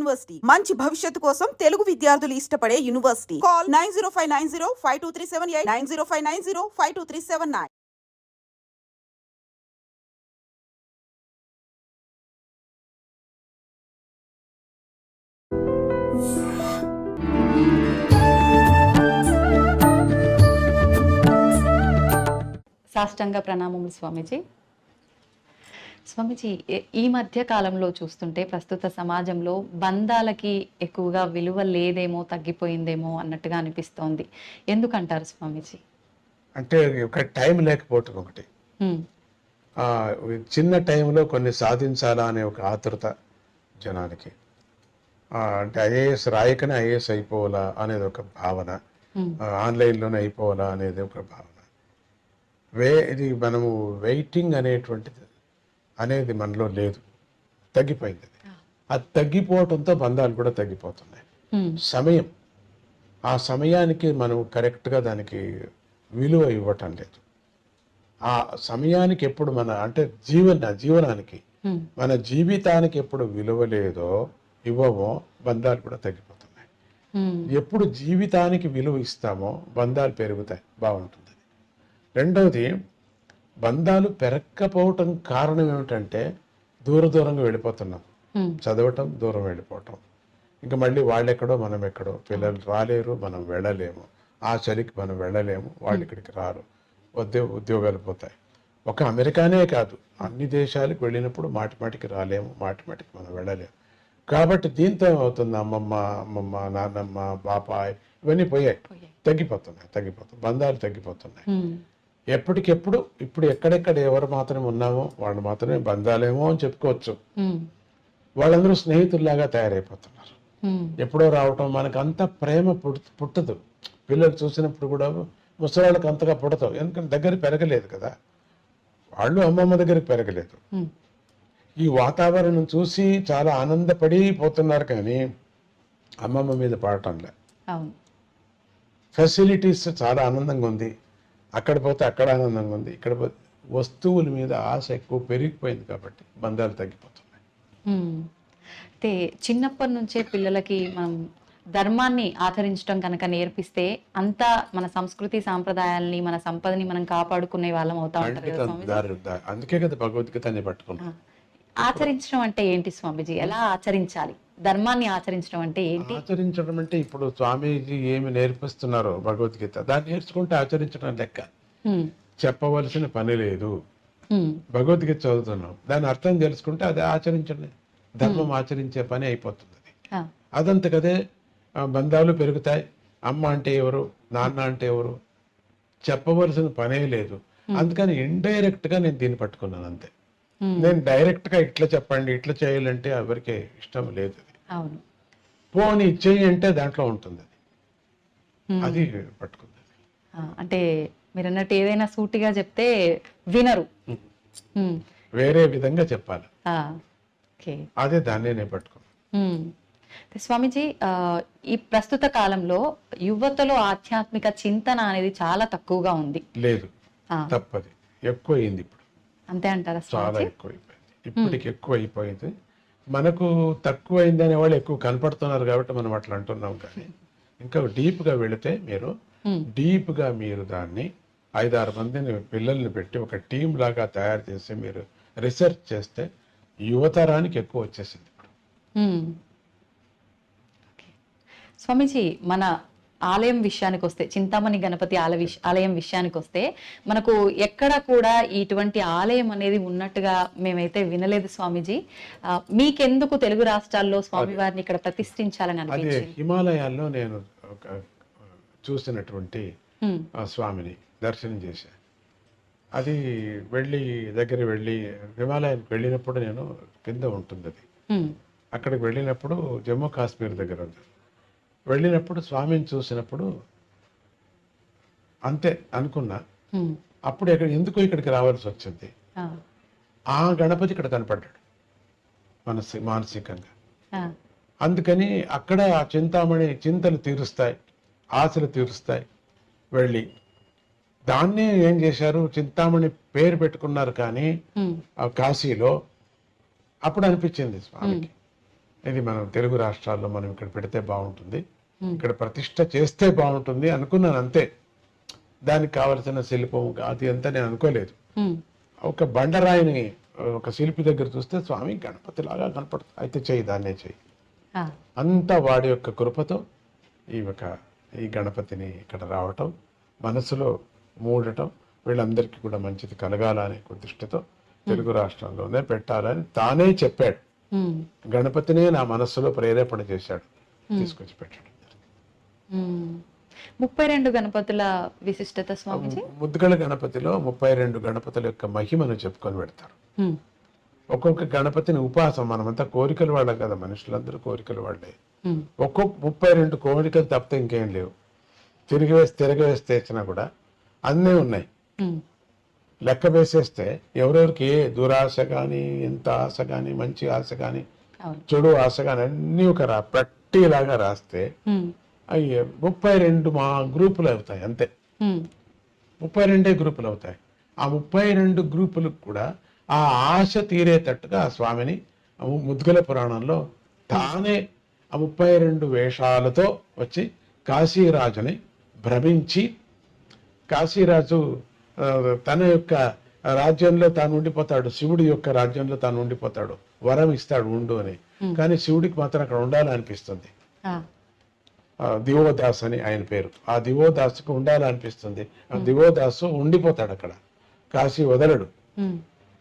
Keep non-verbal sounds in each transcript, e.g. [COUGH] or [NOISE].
University. మంచి భవిష్యత్తు కోసం తెలుగు విద్యార్థులు ఇష్టపడే university. Call nine zero five nine zero five two three seven eight nine zero five nine zero five two three seven nine. సాష్టాంగ ప్రణామములు స్వామీజీ. స్వామీజీ ఈ మధ్య కాలంలో చూస్తుంటే ప్రస్తుత సమాజంలో బంధాలకి ఎక్కువగా విలువ లేదేమో తగ్గిపోయిందేమో అన్నట్టుగా అనిపిస్తోంది. ఎందుకంటారు స్వామీజీ? అంటే ఒక టైం లేకపోవటం ఒకటి. చిన్న టైంలో కొన్ని సాధించాలా అనే ఒక ఆతృత జనానికి. అంటే ఐఏఎస్ రాయకనే ఐఏఎస్ అయిపోవాలా అనేది ఒక భావన. ఆన్లైన్లోనే అయిపోవాలా అనేది ఒక భావన. వే ఇది మనము వెయిటింగ్ అనేటువంటిది. అనేది మనలో లేదు. తగ్గిపోయింది అది. అది తగ్గిపోవడంతో బంధాలు కూడా తగ్గిపోతున్నాయి. సమయం. ఆ సమయానికి మనం కరెక్ట్గా దానికి విలువ ఇవ్వటం లేదు. ఆ సమయానికి ఎప్పుడు మన అంటే జీవన జీవనానికి మన జీవితానికి ఎప్పుడు విలువ లేదో ఇవ్వమో బంధాలు కూడా తగ్గిపోతున్నాయి. ఎప్పుడు జీవితానికి విలువ ఇస్తామో బంధాలు పెరుగుతాయి. బాగుంటుంది రెండవది బంధాలు పెరగకపోవటం కారణం ఏమిటంటే దూర దూరంగా వెళ్ళిపోతున్నాం. చదవటం దూరం వెళ్ళిపోవటం. ఇంకా మళ్ళీ వాళ్ళెక్కడో మనం ఎక్కడో పిల్లలు రాలేరు మనం వెళ్ళలేము. ఆ చలికి మనం వెళ్ళలేము వాళ్ళు ఇక్కడికి రారు. ఉద్యోగ ఉద్యోగాలు పోతాయి. ఒక అమెరికానే కాదు. అన్ని దేశాలకు వెళ్ళినప్పుడు మాటి మాటికి రాలేము మాటి మాటికి మనం వెళ్ళలేము. కాబట్టి దీంతో ఏమవుతుంది అమ్మమ్మ అమ్మమ్మ నాన్నమ్మ బాపాయ్ ఇవన్నీ పోయాయి. తగ్గిపోతున్నాయి తగ్గిపోతున్నాయి. బంధాలు తగ్గిపోతున్నాయి. ఎప్పటికెప్పుడు ఇప్పుడు ఎక్కడెక్కడ ఎవరు మాత్రమే ఉన్నామో వాళ్ళు మాత్రమే బంధాలేమో అని చెప్పుకోవచ్చు. వాళ్ళందరూ స్నేహితుల్లాగా తయారైపోతున్నారు. ఎప్పుడో రావటం మనకు అంత ప్రేమ పుట్- పుట్టదు. పిల్లలు చూసినప్పుడు కూడా ముసలాళ్ళకి అంతగా పుడతావు. ఎందుకంటే దగ్గర పెరగలేదు కదా. వాళ్ళు అమ్మమ్మ దగ్గరికి పెరగలేదు. ఈ వాతావరణం చూసి చాలా ఆనందపడి పోతున్నారు కానీ అమ్మమ్మ మీద పడటంలే ఫెసిలిటీస్ చాలా ఆనందంగా ఉంది. అక్కడ పోతే అక్కడ ఆనందంగా ఉంది. ఇక్కడ పోతే వస్తువుల మీద ఆశ ఎక్కువ పెరిగిపోయింది కాబట్టి బంధాలు తగ్గిపోతున్నాయి. అయితే చిన్నప్పటి నుంచే పిల్లలకి మనం ధర్మాన్ని ఆచరించడం కనుక నేర్పిస్తే అంతా మన సంస్కృతి సాంప్రదాయాల్ని మన సంపదని మనం కాపాడుకునే వాళ్ళం అవుతా ఉంటారు అందుకే కదా భగవద్గీత అని పట్టుకున్నాం ఆచరించడం అంటే ఏంటి స్వామీజీ? ఎలా ఆచరించాలి? ధర్మాన్ని ఆచరించడం అంటే ఏంటి? ఆచరించడం అంటే ఇప్పుడు స్వామీజీ ఏమి నేర్పిస్తున్నారో భగవద్గీత దాన్ని నేర్చుకుంటే ఆచరించడం లెక్క. చెప్పవలసిన పని లేదు. భగవద్గీత చదువుతున్నాం. దాని అర్థం తెలుసుకుంటే అది ఆచరించండి. ధర్మం ఆచరించే పని అయిపోతుంది అది. ఆ. అదంతకదే ఆ, బంధాలు పెరుగుతాయి. అమ్మ అంటే ఎవరు? నాన్న అంటే ఎవరు? చెప్పవలసిన పనే లేదు. అందుకని ఇండైరెక్ట్గా నేను దీన్ని పట్టుకున్నాను అంతే. నేను డైరెక్ట్గా ఇట్లా చెప్పండి ఇట్లా చేయాలంటే ఎవరికి ఇష్టం లేదు అది. అవును. పోనీ చెయ్యి అంటే దాంట్లో ఉంటుంది అది. హ్మ్. అది పట్టుకుంది అంటే మీరు అన్నట్టు ఏదైనా సూటిగా చెప్తే వినరు. హ్మ్. వేరే విధంగా చెప్పాలి. ఆ. ఓకే. అదే దాన్నే నేను పట్టుకున్నాను స్వామీజీ ఈ ప్రస్తుత కాలంలో యువతలో ఆధ్యాత్మిక చింతన అనేది చాలా తక్కువగా ఉంది. లేదు. తప్పది. ఎక్కువ అయింది ఇప్పుడు. అంతే అంటారా చాలా ఎక్కువ అయిపోయింది ఇప్పటికి ఎక్కువ అయిపోయింది మనకు తక్కువ అయింది అనే వాళ్ళు ఎక్కువ కనపడుతున్నారు కాబట్టి మనం అట్లా అంటున్నాం కానీ ఇంకా డీప్గా వెళితే మీరు మ్మ్. డీప్గా మీరు దాన్ని ఐదారు మందిని పిల్లల్ని పెట్టి ఒక టీం లాగా తయారు చేసి మీరు రీసెర్చ్ చేస్తే యువతరానికి ఎక్కువ వచ్చేసింది ఇప్పుడు. స్వామీజీ మన ఆలయం విషయానికి వస్తే చింతామణి గణపతి ఆల విష ఆలయం విషయానికి వస్తే మనకు ఎక్కడ కూడా ఇటువంటి ఆలయం అనేది ఉన్నట్టుగా మేమైతే వినలేదు స్వామీజీ. మీకెందుకు తెలుగు రాష్ట్రాల్లో స్వామివారిని ఇక్కడ ప్రతిష్ఠించాలని అనిపించింది? హిమాలయాల్లో నేను చూసినటువంటి స్వామిని దర్శనం చేశా. అది వెళ్ళి దగ్గర వెళ్ళి హిమాలయానికి వెళ్ళినప్పుడు నేను కింద ఉంటుంది అది. అక్కడికి వెళ్ళినప్పుడు జమ్మూ కాశ్మీర్ దగ్గర ఉంది వెళ్ళినప్పుడు స్వామిని చూసినప్పుడు అంతే అనుకున్నా. అప్పుడు ఇక్కడ ఎందుకు ఇక్కడికి రావాల్సి వచ్చింది? ఆ. గణపతి ఇక్కడ కనపడ్డాడు. మనసి మానసికంగా. అందుకని అక్కడ ఆ చింతామణి చింతలు తీరుస్తాయి ఆశలు తీరుస్తాయి. వెళ్ళి దాన్నే ఏం చేశారు? చింతామణి పేరు పెట్టుకున్నారు కానీ కాశీలో అప్పుడు అనిపించింది స్వామికి. ఇది మనం తెలుగు రాష్ట్రాల్లో మనం ఇక్కడ పెడితే బాగుంటుంది. ఇక్కడ ప్రతిష్ట చేస్తే బాగుంటుంది అనుకున్నాను అంతే. దానికి కావలసిన శిల్పం అది అంతా నేను అనుకోలేదు. ఒక బండరాయిని ఒక శిల్పి దగ్గర చూస్తే స్వామి గణపతి లాగా కనపడుతుంది. అయితే చెయ్యి దాన్నే చెయ్యి. అంతా వాడి యొక్క కృపతో ఈ ఒక ఈ గణపతిని ఇక్కడ రావటం మనసులో మూడటం వీళ్ళందరికీ కూడా మంచిది కలగాలనే దృష్టితో తెలుగు రాష్ట్రంలోనే పెట్టాలని తానే చెప్పాడు. గణపతినే నా మనస్సులో ప్రేరేపణ చేశాడు. తీసుకొచ్చి పెట్టాడు. ముప్పై రెండు గణపతుల విశిష్టత స్వామిజీ? ముద్దుగల గణపతిలో ముప్పై రెండు గణపతుల యొక్క మహిమను చెప్పుకొని పెడతారు ఒక్కొక్క గణపతిని ఉపాసం మనమంతా కోరికలు వాళ్ళం కదా మనుషులందరూ కోరికలు వాళ్ళే. ఒక్కొక్క ముప్పై రెండు కోరికలు తప్పితే ఇంకేం లేవు. తిరిగి వేసి తిరగ వేస్తే ఇచ్చినా కూడా అన్నీ ఉన్నాయి. లెక్క వేసేస్తే ఎవరెవరికి ఏ దురాశ కానీ ఎంత ఆశ కానీ మంచి ఆశ కానీ చెడు ఆశ కానీ అన్నీ ఒక రా పట్టీలాగా రాస్తే అయ్యే ముప్పై రెండు మా గ్రూపులు అవుతాయి అంతే. ముప్పై రెండే గ్రూపులు అవుతాయి. ఆ ముప్పై రెండు గ్రూపులకు కూడా ఆ ఆశ తీరేటట్టుగా ఆ స్వామిని ముద్గల పురాణంలో తానే ఆ ముప్పై రెండు వేషాలతో వచ్చి కాశీరాజుని భ్రమించి కాశీరాజు తన యొక్క రాజ్యంలో తాను ఉండిపోతాడు. శివుడి యొక్క రాజ్యంలో తాను ఉండిపోతాడు. వరం ఇస్తాడు ఉండు అని. కానీ శివుడికి మాత్రం అక్కడ ఉండాలనిపిస్తుంది. దివోదాస్ అని ఆయన పేరు. ఆ దివోదాసుకు ఉండాలనిపిస్తుంది. ఆ దివోదాసు ఉండిపోతాడు అక్కడ. కాశీ వదలడు.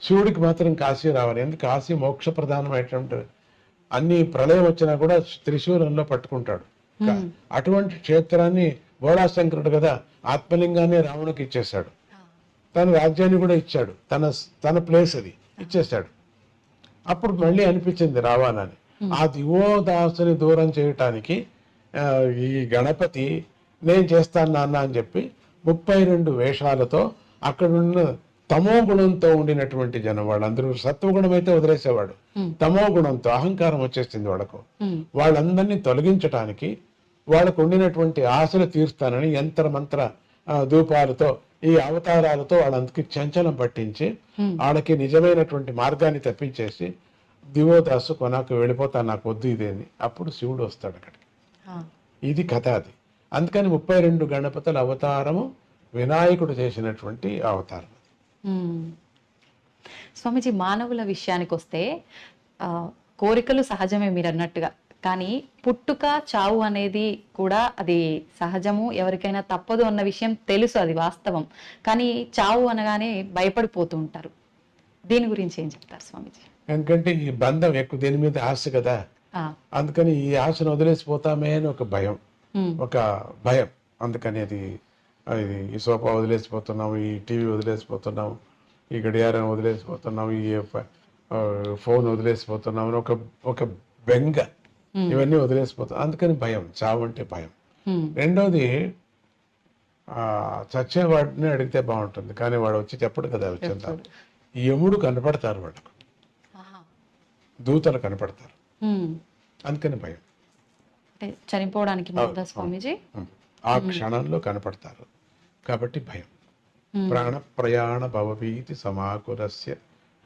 శివుడికి మాత్రం కాశీ రావాలి. ఎందుకు? కాశీ మోక్ష ప్రధానమైనటువంటి అన్ని ప్రళయం వచ్చినా కూడా త్రిశూలంలో పట్టుకుంటాడు. అటువంటి క్షేత్రాన్ని బోళాశంకరుడు కదా ఆత్మలింగాన్ని రావణుకి ఇచ్చేశాడు. తన రాజ్యాన్ని కూడా ఇచ్చాడు. తన తన ప్లేస్ అది. ఇచ్చేశాడు. అప్పుడు మళ్ళీ అనిపించింది రావాలని ఆ దివోదాసుని దూరం చేయటానికి ఈ గణపతి నేను చేస్తాను నాన్న అని చెప్పి ముప్పై రెండు వేషాలతో అక్కడున్న తమో గుణంతో ఉండినటువంటి జనం వాళ్ళందరూ సత్వగుణం అయితే వదిలేసేవాడు. తమో గుణంతో అహంకారం వచ్చేసింది వాళ్ళకు వాళ్ళందరినీ తొలగించటానికి వాళ్ళకు ఉండినటువంటి ఆశలు తీరుస్తానని యంత్ర మంత్ర ధూపాలతో ఈ అవతారాలతో వాళ్ళందరికీ చంచలం పట్టించి వాళ్ళకి నిజమైనటువంటి మార్గాన్ని తప్పించేసి దివోదాసు కొనాకు వెళ్ళిపోతా నాకు వద్దు ఇదేని అప్పుడు శివుడు వస్తాడు అక్కడికి. ఇది కథ అది. అందుకని ముప్పై రెండు గణపతుల అవతారము వినాయకుడు చేసినటువంటి అవతారం. స్వామీజీ మానవుల విషయానికి వస్తే కోరికలు సహజమే మీరు అన్నట్టుగా కానీ పుట్టుక చావు అనేది కూడా అది సహజము ఎవరికైనా తప్పదు అన్న విషయం తెలుసు అది వాస్తవం. కానీ చావు అనగానే భయపడిపోతూ ఉంటారు. దీని గురించి ఏం చెప్తారు స్వామీజీ? ఎందుకంటే ఈ బంధం ఎక్కువ దీని మీద? ఆశ కదా. అందుకని ఈ ఆశను వదిలేసిపోతామే అని ఒక భయం. ఒక భయం. అందుకని అది ఇది ఈ సోఫా వదిలేసిపోతున్నాం ఈ టీవీ వదిలేసిపోతున్నాం ఈ గడియారం వదిలేసిపోతున్నాం ఈ ఫోన్ వదిలేసిపోతున్నాం అని ఒక ఒక బెంగ. ఇవన్నీ వదిలేసిపోతాం. అందుకని భయం చావు అంటే భయం. రెండోది ఆ, చచ్చేవాడిని అడిగితే బాగుంటుంది కానీ వాడు వచ్చి చెప్పడు కదా వచ్చేంత యముడు కనపడతారు ఆహా. దూతలు కనపడతారు. అందుకని భయం. చనిపోవడానికి స్వామీజీ? ఆ క్షణంలో కనపడతారు. కాబట్టి భయం. ప్రాణ ప్రయాణ భవభీతి సమాకులస్య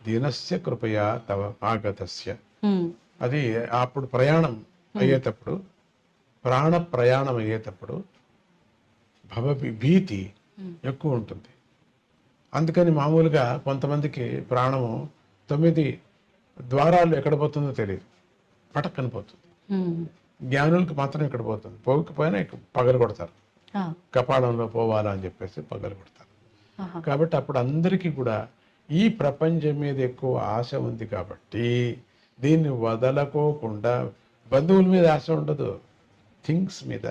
దీనస్య కృపయా తవ ఆగతస్య. అది అప్పుడు ప్రయాణం అయ్యేటప్పుడు ప్రాణ ప్రయాణం అయ్యేటప్పుడు భవ భీతి ఎక్కువ ఉంటుంది. అందుకని మామూలుగా కొంతమందికి ప్రాణము తొమ్మిది ద్వారాలు ఎక్కడ పోతుందో తెలియదు. పటక్కన పోతుంది. జ్ఞానులకు మాత్రం ఇక్కడ పోతుంది. పోకపోయినా పగలు కొడతారు. కపాలంలో పోవాలా అని చెప్పేసి పగలు కొడతారు. కాబట్టి అప్పుడు అందరికీ కూడా ఈ ప్రపంచం మీద ఎక్కువ ఆశ ఉంది కాబట్టి దీన్ని వదలకోకుండా బంధువుల మీద ఆశ ఉండదు. థింగ్స్ మీద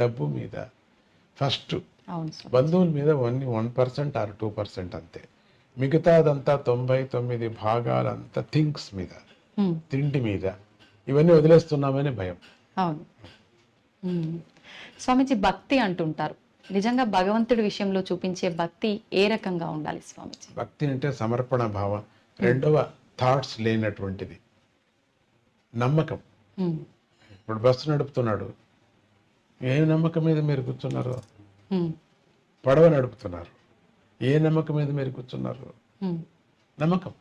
డబ్బు మీద. ఫస్ట్ స్వామి బంధువుల మీద only one percent or two percent అంతే. మిగతాదంతా తొంభై తొమ్మిది భాగాలంతా థింగ్స్ మీద తిండి మీద. ఇవన్నీ వదిలేస్తున్నామని భయం. అవును. స్వామీజీ భక్తి అంటుంటారు. నిజంగా భగవంతుడి విషయంలో చూపించే భక్తి ఏ రకంగా ఉండాలి స్వామీజీ? భక్తి అంటే సమర్పణ భావం. రెండవ థాట్స్ లేనటువంటిది. నమ్మకం. ఇప్పుడు బస్సు నడుపుతున్నాడు. ఏ నమ్మకం మీద మీరు కూర్చున్నారు? పడవ నడుపుతున్నారు. ఏ నమ్మకం మీద మీరు కూర్చున్నారు? నమ్మకం.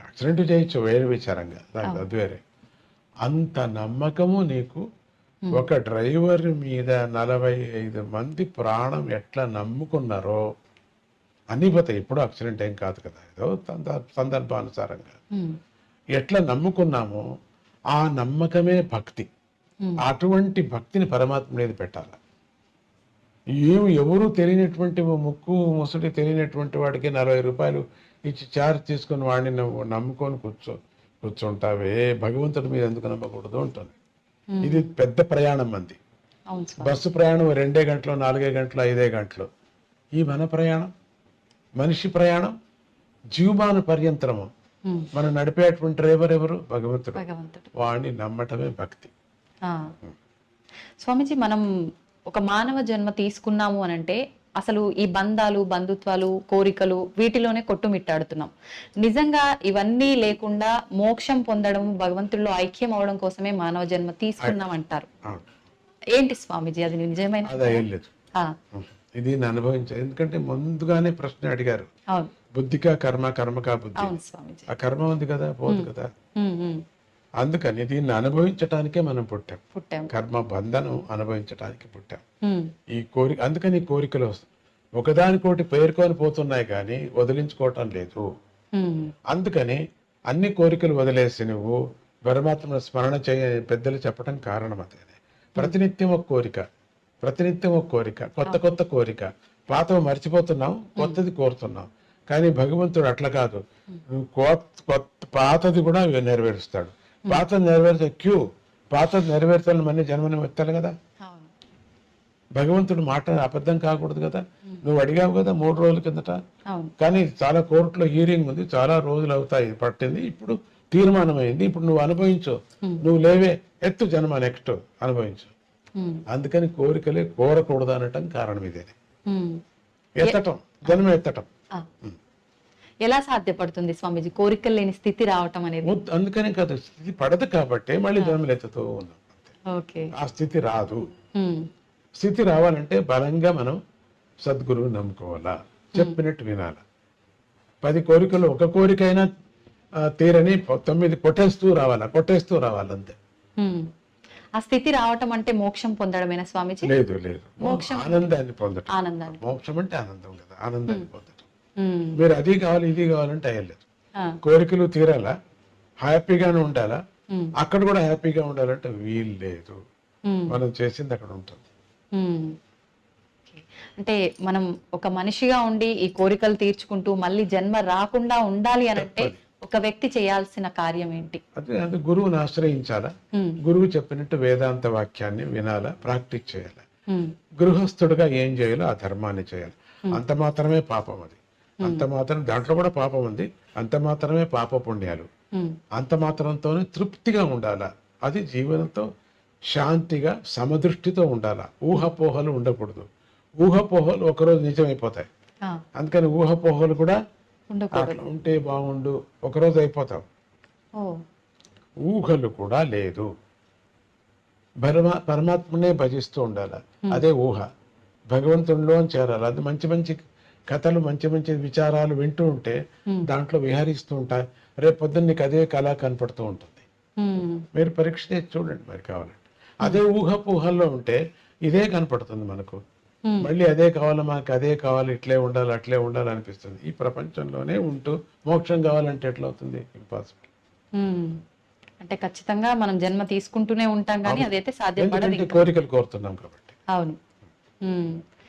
యాక్సిడెంట్ చేయొచ్చు వేరే విచారంగా. దానికి అది వేరే. అంత నమ్మకము నీకు. ఒక డ్రైవర్ మీద నలభై ఐదు మంది ప్రాణం ఎట్లా నమ్ముకున్నారో? అన్ని పోతాయి. ఇప్పుడు యాక్సిడెంట్ ఏం కాదు కదా. ఏదో సంద- సందర్భానుసారంగా. ఎట్లా నమ్ముకున్నామో ఆ నమ్మకమే భక్తి. అటువంటి భక్తిని పరమాత్మ మీద పెట్టాలి? ఏమి ఎవరు తెలియనటువంటి ముక్కు ముసుడి తెలియనటువంటి వాడికి నలభై రూపాయలు ఇచ్చి చార్జ్ తీసుకుని వాడిని నువ్వు నమ్ముకొని కూర్చో కూర్చుంటావే భగవంతుడి మీద ఎందుకు నమ్మకూడదు ఉంటుంది ఇది పెద్ద ప్రయాణం మంది స్వామి బస్సు ప్రయాణం రెండే గంటలు నాలుగే గంటలు ఐదే గంటలు. ఈ మన ప్రయాణం మనిషి ప్రయాణం జీవమాన పర్యంతరము. మనం నడిపేటువంటి డ్రైవర్ ఎవరు? భగవంతుడు. భగవంతుడు. వాడిని నమ్మటమే భక్తి. స్వామీజీ మనం ఒక మానవ జన్మ తీసుకున్నాము అని అంటే అసలు ఈ బంధాలు బంధుత్వాలు కోరికలు వీటిలోనే కొట్టుమిట్టాడుతున్నాం. నిజంగా ఇవన్నీ లేకుండా మోక్షం పొందడం భగవంతుల్లో ఐక్యం అవడం కోసమే మానవ జన్మ తీసుకున్నాం అంటారు. ఏంటి స్వామీజీ అది నిజమైన ఇది నేను అనుభవించాను ఎందుకంటే ముందుగానే ప్రశ్న అడిగారు. అవును. బుద్ధికా కర్మ కర్మకా బుద్ధి. ఆ కర్మ ఉంది కదా పోదు కదా. అందుకని దీన్ని అనుభవించటానికే మనం పుట్టాం. పుట్టాం. కర్మ బంధనం అనుభవించటానికి పుట్టాం. ఈ కోరిక అందుకని కోరికలు ఒకదానికోటి పేర్కొని పోతున్నాయి కానీ వదిలించుకోవటం లేదు. అందుకని అన్ని కోరికలు వదిలేసి నువ్వు పరమాత్మ స్మరణ చేయ పెద్దలు చెప్పడం కారణం అదే. ప్రతినిత్యం ఒక కోరిక ప్రతినిత్యం ఒక కోరిక కొత్త కొత్త కోరిక. పాత మర్చిపోతున్నాం కొత్తది కోరుతున్నాం. కానీ భగవంతుడు అట్లా కాదు. కొత్త పాతది కూడా నెరవేరుస్తాడు. పాత నెరవేర్చే క్యూ? పాతది నెరవేర్చాలని మళ్ళీ జన్మని ఎత్తాలి కదా. భగవంతుడు మాట అబద్ధం కాకూడదు కదా. నువ్వు అడిగావు కదా మూడు రోజుల కిందట? కానీ చాలా కోర్టులో హీరింగ్ ఉంది. చాలా రోజులు అవుతాయి. పట్టింది. ఇప్పుడు తీర్మానం అయింది ఇప్పుడు నువ్వు అనుభవించు. నువ్వు లేవే. ఎత్తు జన్మ నెక్స్ట్. అనుభవించు. అందుకని కోరికలే కోరకూడదు అనటం కారణం ఇదే. ఎత్తటం. జన్మ ఎత్తటం. ఎలా సాధ్యపడుతుంది స్వామీజీ? కోరికలు లేని స్థితి రావటం అనేది. అందుకనే కాదు స్థితి పడదు కాబట్టి మళ్ళీ జన్మలు ఎత్తుతూ ఉన్నాం. ఓకే. ఆ స్థితి రాదు. స్థితి రావాలంటే బలంగా మనం సద్గురువు నమ్ముకోవాలా? చెప్పినట్టు వినాలా. పది కోరికలు ఒక కోరికైనా తీరని తొమ్మిది కొట్టేస్తూ రావాలా? కొట్టేస్తూ రావాలంతే. ఆ స్థితి రావటం అంటే మోక్షం పొందడమేనా స్వామీజీ? లేదు లేదు. మోక్షం. ఆనందాన్ని పొందటం. ఆనందాన్ని. మోక్షం అంటే ఆనందం కదా. ఆనందాన్ని ఉమ్, మీరు అది కావాలి ఇది కావాలంటే అయ్యలేదు కోరికలు తీరాలా? హ్యాపీగానే ఉండాలా? ఉమ్, అక్కడ కూడా హ్యాపీగా ఉండాలంటే వీలు లేదు. ఉమ్, మనం చేసింది అక్కడ ఉంటుంది. అంటే మనం ఒక మనిషిగా ఉండి ఈ కోరికలు తీర్చుకుంటూ మళ్ళీ జన్మ రాకుండా ఉండాలి అని అంటే ఒక వ్యక్తి చేయాల్సిన కార్యం ఏంటి? అదే అది గురువుని ఆశ్రయించాలా? గురువు చెప్పినట్టు వేదాంత వాక్యాన్ని వినాలా ప్రాక్టీస్ చేయాలి? గృహస్థుడుగా ఏం చేయాలో ఆ ధర్మాన్ని చేయాలి. అంత మాత్రమే పాపం అది. అంత మాత్రం దాంట్లో కూడా పాపం ఉంది. అంత మాత్రమే పాప పుణ్యాలు. అంత మాత్రంతోనే తృప్తిగా ఉండాలా? అది జీవనంతో శాంతిగా సమదృష్టితో ఉండాలా? ఊహపోహలు ఉండకూడదు. ఊహపోహలు ఒకరోజు నిజమైపోతాయి. అందుకని ఊహపోహలు కూడా అట్లా ఉంటే బాగుండు ఒకరోజు అయిపోతావు ఓ. ఊహలు కూడా లేదు. పరమా పరమాత్మనే భజిస్తూ ఉండాలి? అదే ఊహ. భగవంతునిలో చేరాలి? అది మంచి మంచి కథలు మంచి మంచి విచారాలు వింటూ ఉంటే దాంట్లో విహరిస్తూ ఉంటాయి రేపు పొద్దున్న నీకు అదే కళ కనపడుతూ ఉంటుంది. మీరు పరీక్ష చేసి చూడండి మరి కావాలంటే. అదే ఊహ ఊహల్లో ఉంటే ఇదే కనపడుతుంది మనకు. మళ్ళీ అదే కావాలి మనకు అదే కావాలి ఇట్లే ఉండాలి అట్లే ఉండాలి అనిపిస్తుంది. ఈ ప్రపంచంలోనే ఉంటూ మోక్షం కావాలంటే ఎట్లా అవుతుంది ఇంపాసిబుల్. అంటే ఖచ్చితంగా మనం జన్మ తీసుకుంటూనే ఉంటాం కానీ అదైతే సాధ్యపడదు కోరికలు కోరుతున్నాం కాబట్టి. అవును.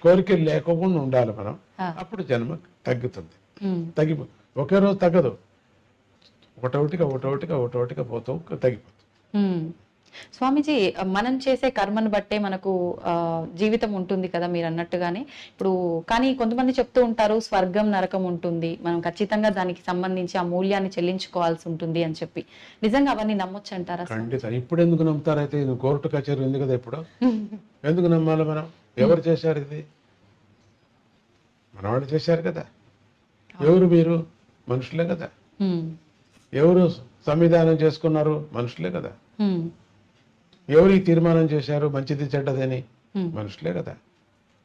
కోరికలు లేకుండా ఉండాలి మనం. అప్పుడు జన్మ తగ్గుతుంది. ఉమ్, తగ్గిపో ఒకే రోజు తగ్గదు. ఒకటొకటిగా ఒకటొకటిగా ఒకటొకటిగా పోతూ తగ్గిపోతుంది. స్వామీజీ మనం చేసే కర్మను బట్టే మనకు జీవితం ఉంటుంది కదా మీరు అన్నట్టుగానే. ఇప్పుడు కానీ కొంతమంది చెప్తూ ఉంటారు స్వర్గం నరకం ఉంటుంది. మనం ఖచ్చితంగా దానికి సంబంధించి ఆ మూల్యాన్ని చెల్లించుకోవాల్సి ఉంటుంది అని చెప్పి. నిజంగా అవన్నీ నమ్మొచ్చు అంటారా ఖండిత ఇప్పుడు ఎందుకు నమ్ముతారైతే కోర్టు కచేరీ ఉంది కదా ఇప్పుడు [LAUGHS] ఎందుకు నమ్మాలి మనం? ఎవరు చేశారు ఇది? మనవాళ్ళు చేశారు కదా. ఎవరు మీరు? మనుషులే కదా. ఎవరు సంవిధానం చేసుకున్నారు? మనుషులే కదా. ఎవరు ఈ తీర్మానం చేశారు? మంచిది చెడ్డదని. మనుషులే కదా.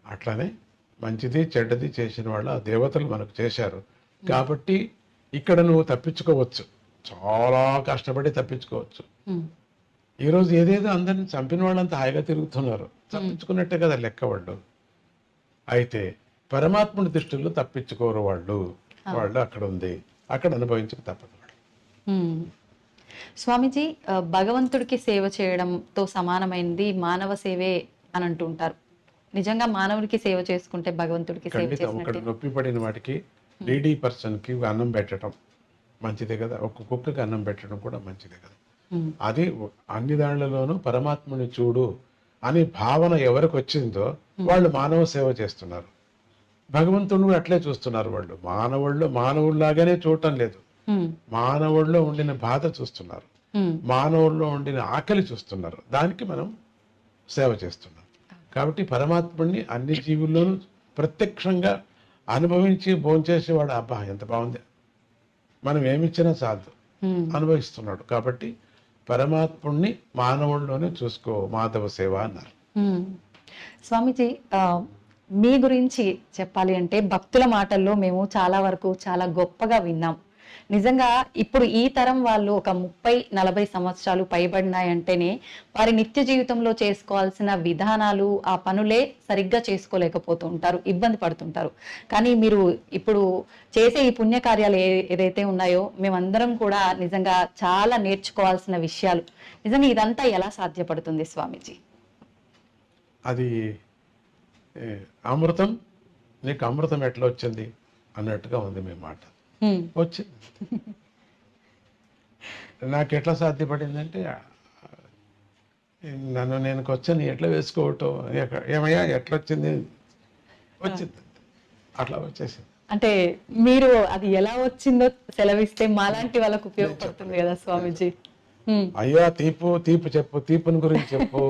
అట్లానే మంచిది చెడ్డది చేసిన వాళ్ళు ఆ దేవతలు మనకు చేశారు. కాబట్టి ఇక్కడ నువ్వు తప్పించుకోవచ్చు. చాలా కష్టపడి తప్పించుకోవచ్చు. ఈరోజు ఏదేదో అందరిని చంపిన వాళ్ళంతా హాయిగా తిరుగుతున్నారు. తప్పించుకున్నట్టే కదా లెక్క వాళ్ళు. అయితే పరమాత్ముడి దృష్టిలో తప్పించుకోరు వాళ్ళు. వాళ్ళు అక్కడ ఉంది. అక్కడ అనుభవించక తప్పదు. స్వామీజీ భగవంతుడికి సేవ చేయడంతో సమానమైనది మానవ సేవే అని అంటుంటారు. నిజంగా మానవుడికి సేవ చేసుకుంటే భగవంతుడికి సేవ చేసినట్టు. నొప్పి పడిన వాటికి డీడీ పర్సన్కి అన్నం పెట్టడం మంచిదే కదా. ఒక కుక్కకి అన్నం పెట్టడం కూడా మంచిదే కదా. అది అన్ని దాళ్ళలోనూ పరమాత్మని చూడు అనే భావన ఎవరికి వచ్చిందో వాళ్ళు మానవ సేవ చేస్తున్నారు. భగవంతుని కూడా అట్లే చూస్తున్నారు వాళ్ళు. మానవుళ్ళు మానవుల్లాగానే చూడటం లేదు. మ్మ్. మానవుల్లో ఉండిన బాధ చూస్తున్నారు. మానవుల్లో ఉండిన ఆకలి చూస్తున్నారు. దానికి మనం సేవ చేస్తున్నాం. కాబట్టి పరమాత్ముడిని అన్ని జీవుల్లోనూ ప్రత్యక్షంగా అనుభవించి భోంచేసేవాడు అబ్బా ఎంత బాగుంది. మనం ఏమిచ్చినా చాలు. అనుభవిస్తున్నాడు. కాబట్టి పరమాత్ముడిని మానవుల్లోనే చూసుకో మాధవ సేవ అన్నారు. స్వామిజీ మీ గురించి చెప్పాలి అంటే భక్తుల మాటల్లో మేము చాలా వరకు చాలా గొప్పగా విన్నాం. నిజంగా ఇప్పుడు ఈ తరం వాళ్ళు ఒక ముప్పై నలభై సంవత్సరాలు పైబడినాయంటేనే వారి నిత్య జీవితంలో చేసుకోవాల్సిన విధానాలు ఆ పనులే సరిగ్గా చేసుకోలేకపోతూ ఉంటారు ఇబ్బంది పడుతుంటారు. కానీ మీరు ఇప్పుడు చేసే ఈ పుణ్యకార్యాలు ఏ ఏదైతే ఉన్నాయో మేమందరం కూడా నిజంగా చాలా నేర్చుకోవాల్సిన విషయాలు. నిజంగా ఇదంతా ఎలా సాధ్యపడుతుంది స్వామీజీ? అది అమృతం నీకు అమృతం ఎట్లా వచ్చింది అన్నట్టుగా ఉంది మీ మాట. వచ్చింది నాకు ఎట్లా సాధ్యపడిందంటే నన్ను నేను వచ్చాను ఎట్లా వేసుకోవటం ఏమయ్యా ఎట్లా వచ్చింది. వచ్చింది అట్లా వచ్చేసింది. అంటే మీరు అది ఎలా వచ్చిందో సెలవిస్తే మాలాంటి వాళ్ళకు ఉపయోగపడుతుంది కదా స్వామీజీ. అయ్యా తీపు తీపు చెప్పు తీపుని గురించి చెప్పు.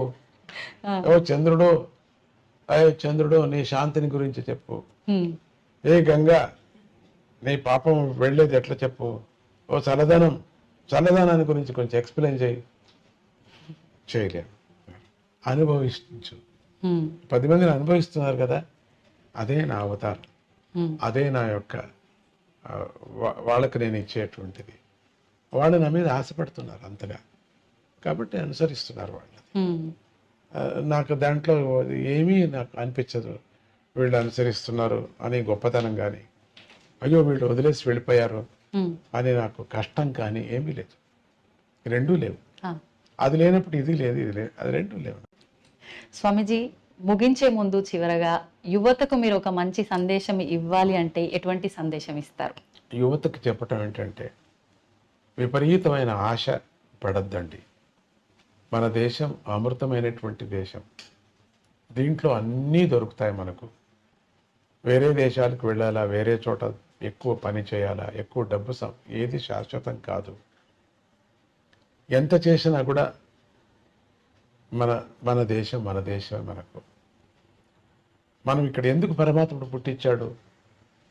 ఓ చంద్రుడు అయ్యో చంద్రుడు నీ శాంతిని గురించి చెప్పు. ఏ గంగా నీ పాపం వెళ్ళేది ఎట్లా చెప్పు? ఓ చల్లదనం చల్లదనాన్ని గురించి కొంచెం ఎక్స్ప్లెయిన్ చేయి. చేయలేము అనుభవించు. పది మందిని అనుభవిస్తున్నారు కదా? అదే నా అవతారం. అదే నా యొక్క వాళ్ళకి నేను ఇచ్చేటువంటిది. వాళ్ళు నా మీద ఆశపడుతున్నారు అంతగా. కాబట్టి అనుసరిస్తున్నారు వాళ్ళు నాకు దాంట్లో ఏమీ నాకు అనిపించదు. వీళ్ళు అనుసరిస్తున్నారు అని గొప్పతనం కానీ అయ్యో వీళ్ళు వదిలేసి వెళ్ళిపోయారు. అని నాకు కష్టం కానీ ఏమీ లేదు. రెండూ లేవు. అది లేనప్పుడు ఇది లేదు ఇది లేదు అది రెండూ లేవు. స్వామీజీ ముగించే ముందు చివరగా యువతకు మీరు ఒక మంచి సందేశం ఇవ్వాలి అంటే ఎటువంటి సందేశం ఇస్తారు? యువతకు చెప్పటం ఏంటంటే విపరీతమైన ఆశ పడద్దండి. మన దేశం అమృతమైనటువంటి దేశం. దీంట్లో అన్నీ దొరుకుతాయి మనకు. వేరే దేశాలకు వెళ్ళాలా వేరే చోట ఎక్కువ పని చేయాలా? ఎక్కువ డబ్బు సం ఏది శాశ్వతం కాదు. ఎంత చేసినా కూడా మన మన దేశం మన దేశమే మనకు. మనం ఇక్కడ ఎందుకు పరమాత్ముడు పుట్టించాడు?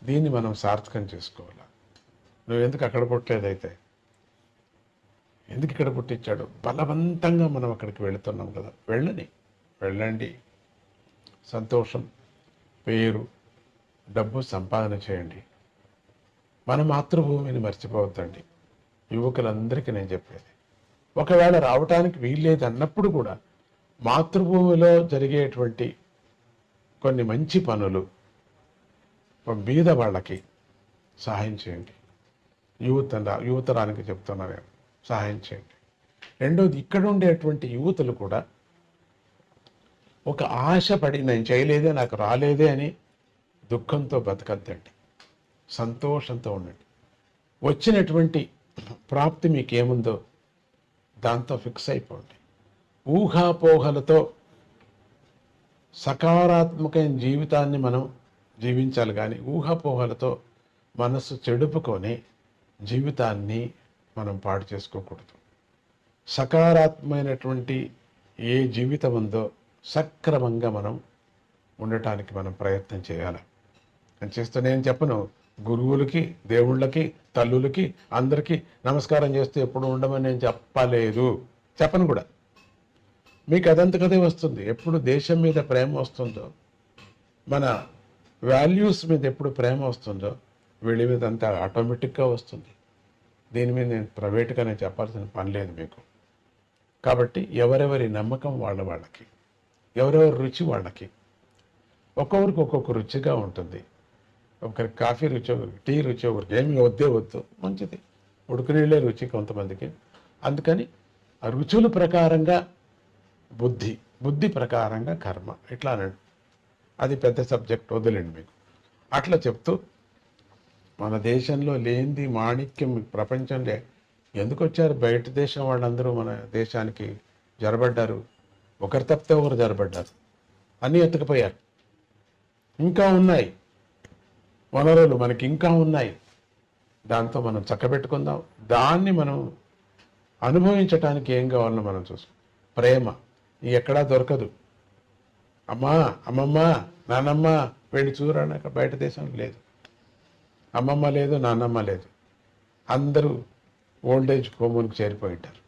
దీన్ని మనం సార్థకం చేసుకోవాలి? నువ్వు ఎందుకు అక్కడ పుట్టలేదైతే? ఎందుకు ఇక్కడ పుట్టించాడు? బలవంతంగా మనం అక్కడికి వెళుతున్నాం కదా. వెళ్ళని వెళ్ళండి. సంతోషం పేరు డబ్బు సంపాదన చేయండి. మన మాతృభూమిని మర్చిపోవద్దండి. యువకులందరికీ నేను చెప్పేది ఒకవేళ రావటానికి వీల్లేదు అన్నప్పుడు కూడా మాతృభూమిలో జరిగేటువంటి కొన్ని మంచి పనులు బీద వాళ్ళకి సహాయం చేయండి. యువత యువతరానికి చెప్తున్నా నేను సహాయం చేయండి. రెండోది ఇక్కడ ఉండేటువంటి యువతులు కూడా ఒక ఆశపడి నేను చేయలేదే నాకు రాలేదే అని దుఃఖంతో బతకద్దండి. సంతోషంతో ఉండండి. వచ్చినటువంటి ప్రాప్తి మీకేముందో దాంతో ఫిక్స్ అయిపోండి. ఊహాపోహలతో సకారాత్మకమైన జీవితాన్ని మనం జీవించాలి కానీ ఊహాపోహలతో మనస్సు చెడుపుకొని జీవితాన్ని మనం పాడు చేసుకోకూడదు. సకారాత్మకమైనటువంటి ఏ జీవితం ఉందో సక్రమంగా మనం ఉండటానికి మనం ప్రయత్నం చేయాలి. అని చేస్తూ నేను చెప్పను గురువులకి దేవుళ్ళకి తల్లులకి అందరికీ నమస్కారం చేస్తూ ఎప్పుడు ఉండమని నేను చెప్పలేదు. చెప్పను కూడా. మీకు అదంతకదే వస్తుంది. ఎప్పుడు దేశం మీద ప్రేమ వస్తుందో మన వాల్యూస్ మీద ఎప్పుడు ప్రేమ వస్తుందో వీళ్ళ మీద అంతా ఆటోమేటిక్గా వస్తుంది. దీని మీద నేను ప్రైవేట్గా నేను చెప్పాల్సిన పని లేదు మీకు. కాబట్టి ఎవరెవరి నమ్మకం వాళ్ళ వాళ్ళకి ఎవరెవరి రుచి వాళ్ళకి ఒక్కొక్కరికి ఒక్కొక్క రుచిగా ఉంటుంది. ఒకరికి కాఫీ రుచి ఒకరికి టీ రుచి ఒకరికి ఏమి వద్దే వద్దు. మంచిది. ఉడుకునీళ్ళే రుచి కొంతమందికి. అందుకని ఆ రుచుల ప్రకారంగా బుద్ధి బుద్ధి ప్రకారంగా కర్మ. ఇట్లా అనండి. అది పెద్ద సబ్జెక్ట్ వదిలేండి మీకు. అట్లా చెప్తూ మన దేశంలో లేనిది మాణిక్యం ప్రపంచంలో ఎందుకు వచ్చారు? బయట దేశం వాళ్ళందరూ మన దేశానికి జరబడ్డారు. ఒకరు తప్పితే ఒకరు జరబడ్డారు. అన్నీ ఎత్తుకుపోయారు. ఇంకా ఉన్నాయి. వనరులు మనకి ఇంకా ఉన్నాయి. దాంతో మనం చక్కబెట్టుకుందాం. దాన్ని మనం అనుభవించటానికి ఏం కావాలో మనం చూసుకుందాం ప్రేమ ఎక్కడా దొరకదు. అమ్మా అమ్మమ్మ నానమ్మ వెళ్ళి చూడనక బయట దేశం లేదు. అమ్మమ్మ లేదు నాన్నమ్మ లేదు. అందరూ ఓల్డేజ్ హోమునికి చేరిపోయి ఉంటారు.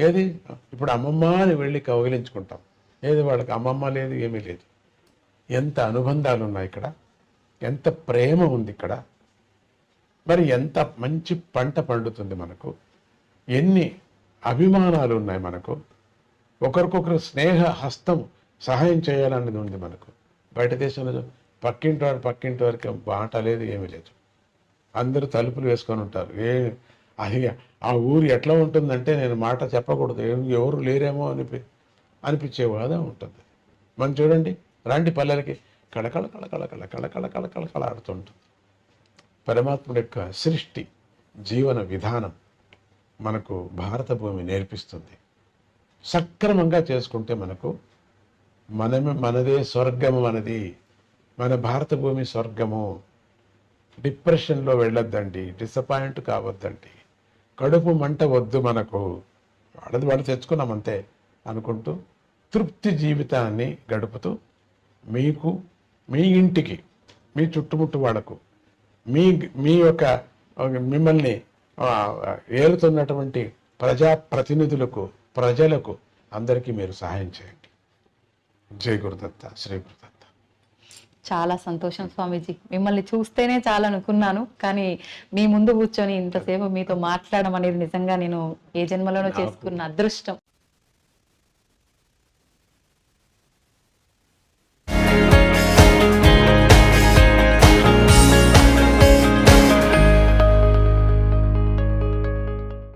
ఏది? ఇప్పుడు అమ్మమ్మ అని వెళ్ళి కౌగిలించుకుంటాం. ఏది? వాళ్ళకి అమ్మమ్మ లేదు ఏమీ లేదు. ఎంత అనుబంధాలు ఉన్నాయి ఇక్కడ? ఎంత ప్రేమ ఉంది ఇక్కడ. మరి ఎంత మంచి పంట పండుతుంది మనకు. ఎన్ని అభిమానాలు ఉన్నాయి మనకు. ఒకరికొకరు స్నేహ హస్తం సహాయం చేయాలనేది ఉంది మనకు. బయట దేశంలో పక్కింటి వారు పక్కింటి వారికి బాట లేదు ఏమీ లేదు. అందరూ తలుపులు వేసుకొని ఉంటారు. ఏ అది ఆ ఊరు ఎట్లా ఉంటుందంటే నేను మాట చెప్పకూడదు. ఎవరు లేరేమో అనిపి అనిపించే బాధ ఉంటుంది. మనం చూడండి రాంటి పల్లెలకి కళకళ కళకళ కళ కళకళ కళకళ కళ ఆడుతుంటుంది. పరమాత్ముడి యొక్క సృష్టి జీవన విధానం మనకు భారత భూమి నేర్పిస్తుంది. సక్రమంగా చేసుకుంటే మనకు మనమే మనదే స్వర్గము మనది. మన భారత భూమి స్వర్గము. డిప్రెషన్లో వెళ్ళొద్దండి డిసప్పాయింట్ కావద్దండి. కడుపు మంట వద్దు మనకు. వాడది వాడు తెచ్చుకున్నామంతే అనుకుంటూ తృప్తి జీవితాన్ని గడుపుతూ మీకు మీ ఇంటికి మీ చుట్టుముట్టు వాళ్ళకు మీ మీ యొక్క మిమ్మల్ని ఏలుతున్నటువంటి ప్రజాప్రతినిధులకు ప్రజలకు అందరికీ మీరు సహాయం చేయండి. జై గురుదత్త శ్రీ గురుదత్త. చాలా సంతోషం స్వామీజీ. మిమ్మల్ని చూస్తేనే చాలా అనుకున్నాను కానీ మీ ముందు కూర్చొని ఇంతసేపు మీతో మాట్లాడడం అనేది నిజంగా నేను ఏ జన్మలోనో చేసుకున్న అదృష్టం.